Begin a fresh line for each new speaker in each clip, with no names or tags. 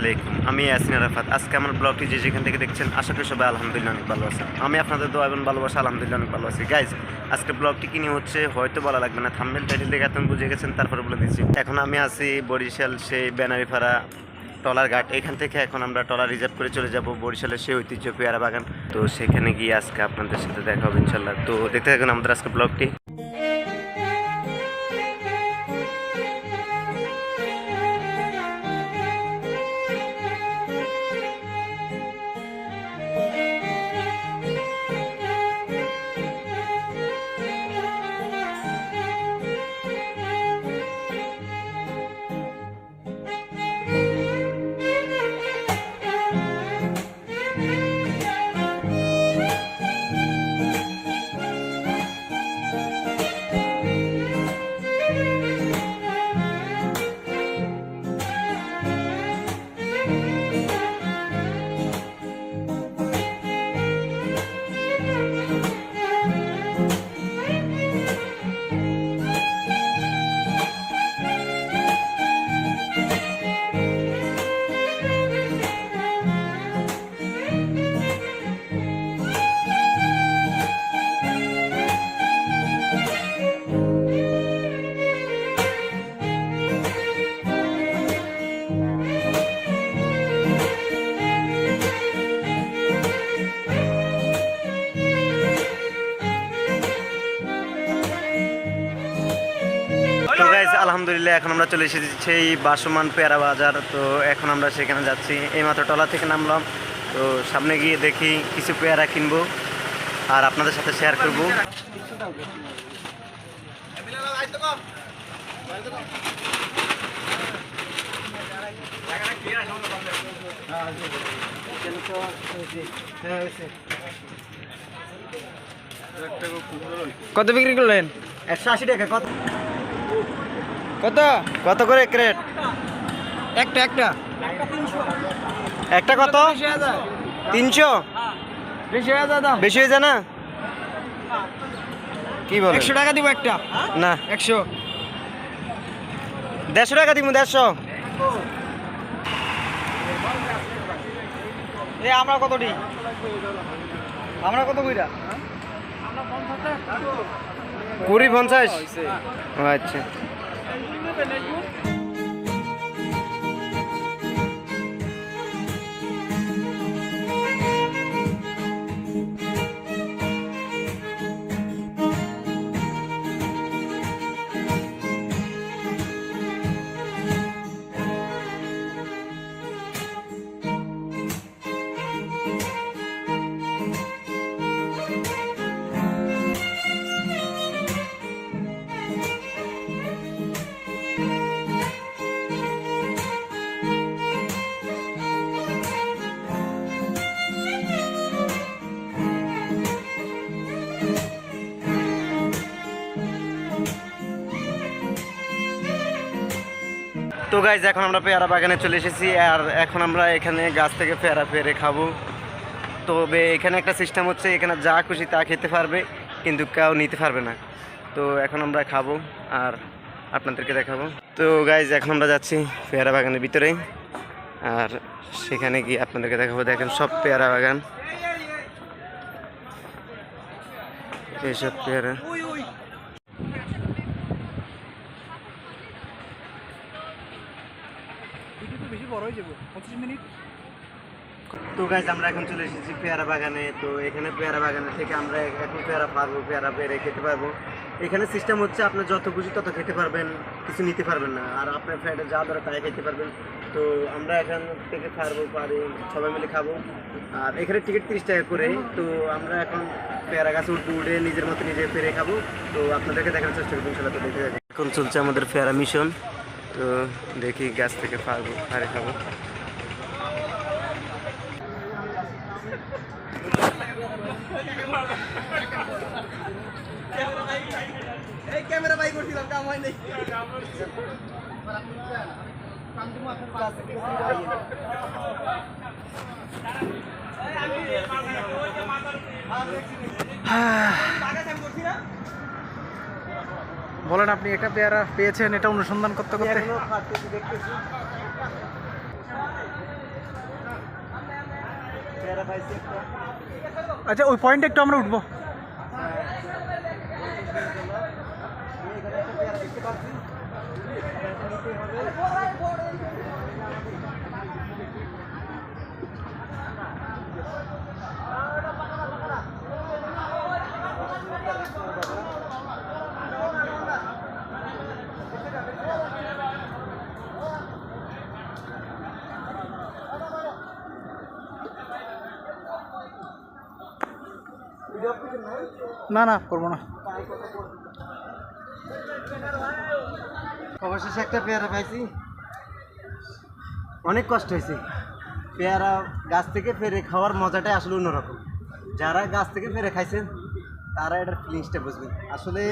আলাইকুম, আমি ইয়াসিন আরাফাত। আজকে আমার ব্লগটি যে যেখান থেকে দেখছেন, আশা করি সবাই আলহামদুলিল্লাহ অনেক ভালো আছেন। আমি আপনাদের দোয়া এবং ভালোবাসা আলহামদুলিল্লাহ অনেক ভালো আছি। গাইজ আজকে ব্লগটি কিনে হচ্ছে হয়তো বলা লাগবে না। থাম্বেল টাইটেল দেখে এখন বুঝে গেছেন, তারপরে বলে দিচ্ছি। এখন আমি আছি বরিশাল সেই ব্যানারিপাড়া টলার ঘাট। এখান থেকে এখন আমরা টলার রিজার্ভ করে চলে যাব বরিশালের সেই ঐতিহ্য পেয়ারা বাগান তো সেখানে গিয়ে আজকে আপনাদের সাথে দেখা হবে ইনশাল্লাহ তো দেখতে থাকুন আমাদের আজকে ব্লগটি। আলহামদুলিল্লাহ এখন আমরা চলে এসেছি সেই বাসমান পেয়ারা বাজার। তো এখন আমরা সেখানে যাচ্ছি। এইমাত্র টলা থেকে নামলাম। তো সামনে গিয়ে দেখি কিছু পেয়ারা কিনবো আর আপনাদের সাথে শেয়ার করব।
কত বিক্রি করলেন?
একশো আশি টাকা কত?
কত?
কত করে ক্রেট?
একটা একটা।
একটা কত? তিনশো?
বেশি দাম।
বেশি হয়ে যায় না? কি বল?
একশো টাকা দিব একটা।
না।
একশো।
দেড়শো টাকা দিব দেড়শো।
এ আমরা কতটি আমরা কত কইরা?
কুড়ি পঞ্চাশ? เป็นอายุ তো গাইজ এখন আমরা পেয়ারা বাগানে চলে এসেছি আর এখন আমরা এখানে গাছ থেকে পেয়ারা পেরে খাব। তবে এখানে একটা সিস্টেম হচ্ছে, এখানে যা খুশি তা খেতে পারবে, কিন্তু কেউ নিতে পারবে না। তো এখন আমরা খাব আর আপনাদেরকে দেখাবো। তো গাইজ এখন আমরা যাচ্ছি পেয়ারা বাগানের ভিতরে। আর সেখানে গিয়ে আপনাদেরকে দেখাবো, দেখেন সব পেয়ারা বাগান। এইসব পেয়ারা
বেশি বড় হয়ে যাব, পঁচিশ মিনিট।
তো গাইজ আমরা এখন চলে এসেছি পেয়ারা বাগানে। তো এখানে পেয়ারা বাগানে থেকে আমরা এখন পেয়ারা পারব, পেয়ারা পেরে খেতে পারব। এখানে সিস্টেম হচ্ছে আপনি যত খুশি তত খেতে পারবেন, কিছু নিতে পারবেন না। আর আপনার ফ্যাটে যা ধরে তাই খেতে পারবেন। তো আমরা এখান থেকে পারব পারি সবাই মিলে খাব। আর এখানে টিকিট তিরিশ টাকা করে তো আমরা এখন পেয়ারা গাছে উঠে উঠে নিজের মতো নিজে পেরে খাব। তো আপনাদেরকে দেখানোর চেষ্টা করব ইনশাল্লাহ তো দেখে এখন চলছে আমাদের পেয়ারা মিশন তো দেখি গাছ থেকে পারব পারে খাব
এই ক্যামেরা বাই করছিলাম কাম হয় নাই বলেন আপনি এটা পেয়ারা পেয়েছেন এটা অনুসন্ধান করতে করতে? আচ্ছা ওই পয়েন্টে একটু আমরা উঠবো।
দেখতে পাচ্ছি।
না না, করব না।
অবশেষে একটা পেয়ারা পাইছি। অনেক কষ্ট হয়েছে। পেয়ারা গাছ থেকে ফেরে খাওয়ার মজাটাই আসলে অন্যরকম। যারা গাছ থেকে ফেরে খাইছেন, তারা এটার ফিলিংসটা বুঝবেন। আসলে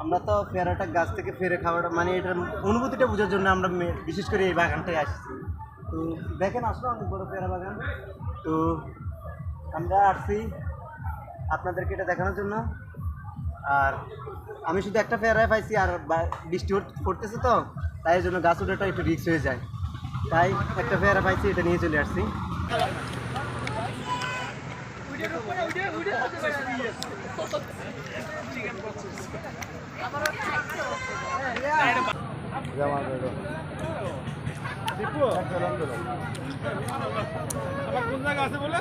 আমরা তো পেয়ারাটা গাছ থেকে ফেরে খাওয়াটা মানে এটার অনুভূতিটা বোঝার জন্য আমরা বিশেষ করে এই বাগানটায় আসছি। তো দেখেন, আসলে অনেক বড় পেয়ারা বাগান। তো আমরা আসছি আপনাদেরকে এটা দেখানোর জন্য। আর আমি শুধু একটা পেয়ারায় পাইছি, আর বৃষ্টি পড়তেছে তো, তাই জন্য গাছ ওঠাটা একটু রিক্স হয়ে যায়। তাই একটা পেয়ারা পাইছি, এটা নিয়ে চলে আসছি। পেয়ারা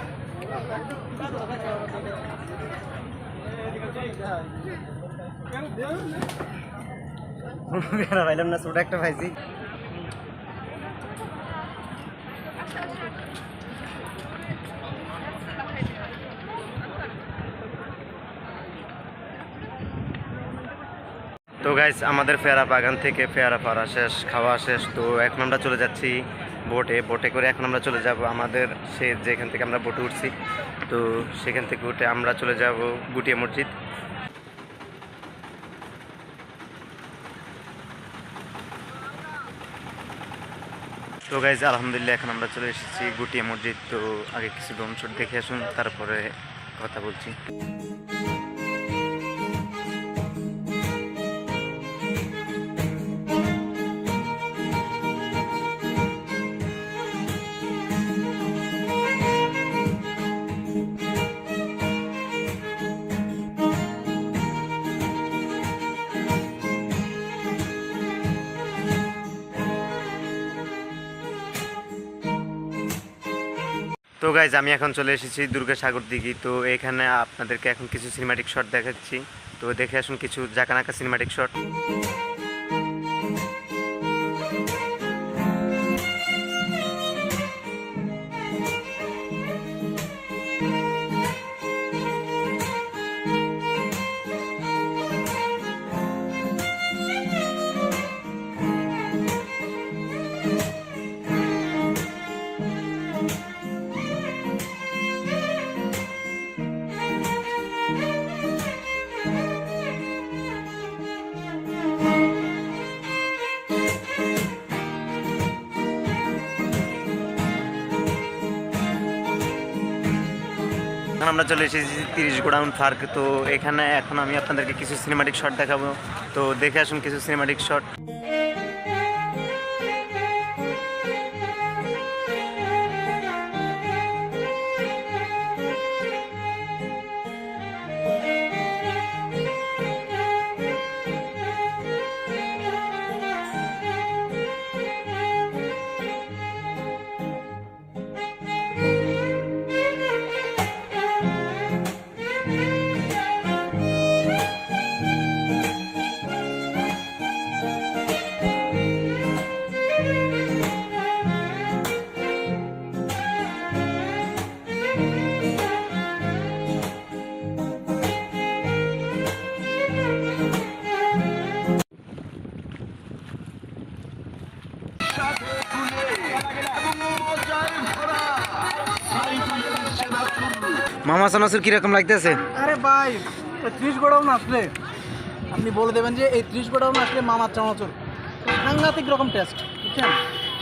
তো গাইস আমাদের পেয়ারা বাগান থেকে পেয়ারা পাড়া শেষ, খাওয়া শেষ, তো এখন আমরা চলে যাচ্ছি। বোটে বোটে করে এখন আমরা চলে যাব আমাদের সে যেখান থেকে আমরা বোটে উঠছি। তো সেখান থেকে উঠে আমরা চলে যাব গুটিয়া মসজিদ। তো গাইজ আলহামদুলিল্লাহ এখন আমরা চলে এসেছি গুটিয়া মসজিদ। তো আগে কিছু ডোন দেখে আসুন, তারপরে কথা বলছি। তো গাইজ আমি এখন চলে এসেছি দুর্গাসাগর দিঘি। তো এখানে আপনাদেরকে এখন কিছু সিনেমাটিক শট দেখাচ্ছি। তো দেখে আসুন কিছু জাকানাকা সিনেমাটিক শট আমরা চলে এসেছি তিরিশ গোডাউন পার্ক। তো এখানে এখন আমি আপনাদেরকে কিছু সিনেমাটিক শট দেখাবো। তো দেখে আসুন কিছু সিনেমাটিক শট Vamos! মামা সানাসুর কীরকম লাগতেছে?
আরে ভাই ত্রিশ গোড়াউন আসলে। আপনি বলে দেবেন যে এই ত্রিশ গোড়াউন আসলে মামার চানাচুর। সাংঘাতিক রকম টেস্ট বুঝছেন?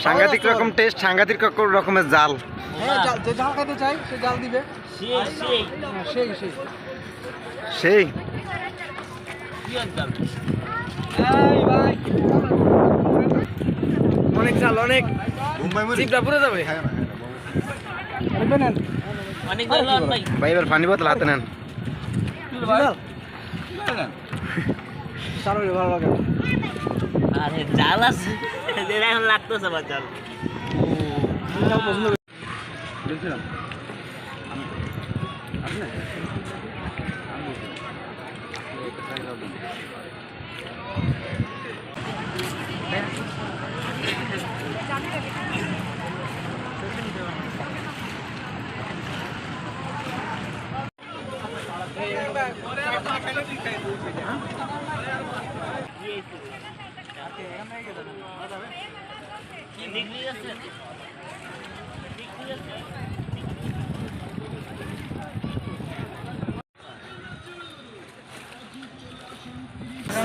সাংঘাতিক রকম টেস্ট সাংঘাতিক রকমের জাল।
হ্যাঁ জাল- যে জাল খাইতে চাই সে জাল দিবে। হ্যাঁ, সেই সেই।
সেই।
অনেক জাল অনেক।
চিপটা পুরো যাবে।
ভাই
এবার পানি বোতল হাতে নেন।
সারা ভালো
আরে জাল আছে। এখন লাগতেছে আবার জাল।
ঝাল পছন্দ করি দেখছিলাম। আপনি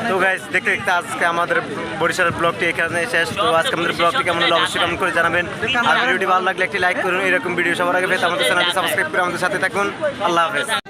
তো গাইজ দেখতে দেখতে আজকে আমাদের বরিশালের ব্লগটি এখানে শেষ। তো আজকে আমাদের ব্লগটি কেমন হলো অবশ্যই কমেন্ট করে জানাবেন। আর ভিডিওটি ভালো লাগলে একটি লাইক করুন। এরকম ভিডিও সবার আগে পেতে আমাদের চ্যানেলটি সাবস্ক্রাইব করে আমাদের সাথে থাকুন। আল্লাহ হাফেজ।